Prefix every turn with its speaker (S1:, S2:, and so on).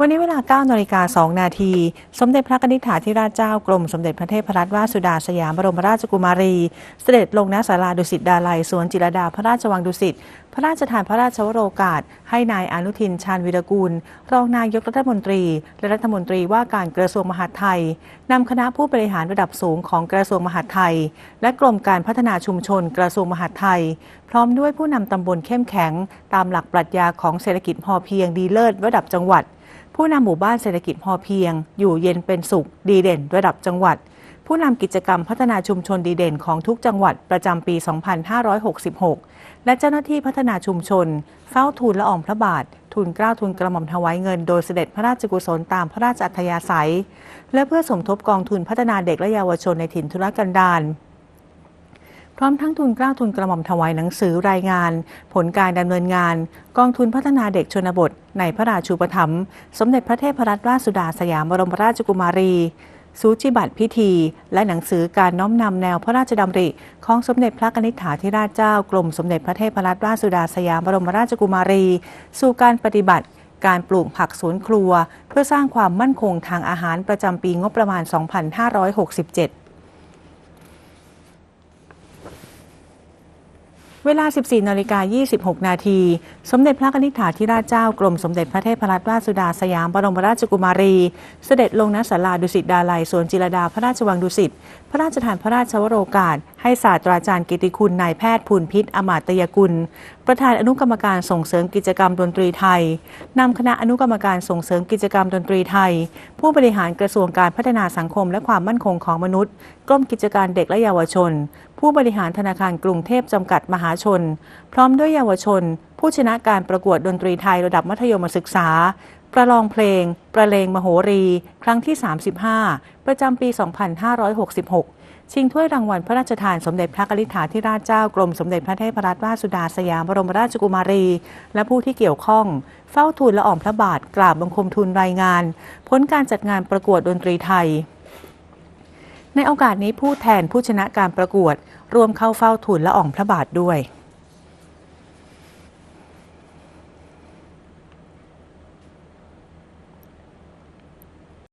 S1: วันนี้เวลา9นาฬิกา2นาที สมเด็จพระนิธิถาธิราชเจ้ากรมสมเด็จพระเทพรัตนราชสุดาสยามบรมราชกุมารี เสด็จลงณศาลาดุสิตดาลัยสวนจิรดาพระราชวังดุสิต พระราชทานพระราชวโรกาส ให้นายอนุทินชาญวิรกูล รองนายกรัฐมนตรี และรัฐมนตรีว่าการกระทรวงมหาดไทยนำคณะผู้บริหารระดับสูงของกระทรวงมหาดไทย และกรมการพัฒนาชุมชนกระทรวงมหาดไทย พร้อมด้วยผู้นำตำบลเข้มแข็ง ตามหลักปรัชญาของเศรษฐกิจพอเพียงดีเลิศระดับจังหวัด ผู้นำหมู่บ้านเศรษฐกิจพอเพียง อยู่เย็นเป็นสุข ดีเด่น ระดับจังหวัด ผู้นำกิจกรรมพัฒนาชุมชนดีเด่นของทุกจังหวัดประจำปี 2566 และเจ้าหน้าที่พัฒนาชุมชน เฝ้าทูลละอองพระบาททูลเกล้าทูลกระหม่อมถวายเงินโดยเสด็จพระราชกุศลตามพระราชอัธยาศัย และเพื่อสมทบกองทุนพัฒนาเด็กและเยาวชนในถิ่นทุรกันดาร พร้อมทั้งทุนกล้าทุนกระหม่อมถวายหนังสือรายงาน ผลการดำเนินงาน กองทุนพัฒนาเด็กชนบท ในพระราชูปถัมภ์สมเด็จพระเทพรัตนราชสุดาสยามบรมราชกุมารีสูจิบัตรพิธี และหนังสือการน้อมนำแนวพระราชดำริ ของสมเด็จพระนิธิถาธิราชเจ้ากรมสมเด็จพระเทพรัตนราชสุดาสยามบรมราชกุมารี สู่การปฏิบัติ การปลูกผักสวนครัว เพื่อสร้างความมั่นคงทางอาหารประจำปีงบประมาณ 2567 เวลา 14 นาฬิกา 26 นาที สมเด็จพระนิธิถาธิราชเจ้ากรมสมเด็จพระเทพรัตนราชสุดาสยามบรมราชกุมารี เสด็จลงณศาลาดุสิตดาลัยสวนจิรดาพระราชวังดุสิต พระราชทานพระราชวโรกาสให้ศาสตราจารย์กิติคุณนายแพทย์ภูลพิษอมาตยกุล ประธานอนุกรรมการส่งเสริมกิจกรรมดนตรีไทยนำคณะอนุกรรมการส่งเสริมกิจกรรมดนตรีไทย ผู้บริหารกระทรวงการพัฒนาสังคมและความมั่นคงของมนุษย์กรมกิจการเด็กและเยาวชน ผู้บริหารธนาคารกรุงเทพจำกัดมหาชน พร้อมด้วยเยาวชน ผู้ชนะการประกวดดนตรีไทยระดับมัธยมศึกษา ประลองเพลง ประเลงมโหรี ครั้งที่ 35 ประจำปี 2566 ชิงถ้วยรางวัลพระราชทานสมเด็จพระกนิษฐาธิราชเจ้ากรมสมเด็จพระเทพรัตนราชสุดาสยามบรมราชกุมารี และผู้ที่เกี่ยวข้อง เฝ้าทูลละอองพระบาทกราบบังคมทูลรายงาน ผลการจัดงานประกวดดนตรีไทยในโอกาสนี้ผู้แทนผู้ชนะการประกวดรวมเข้าเฝ้าทูลละอองพระบาทด้วย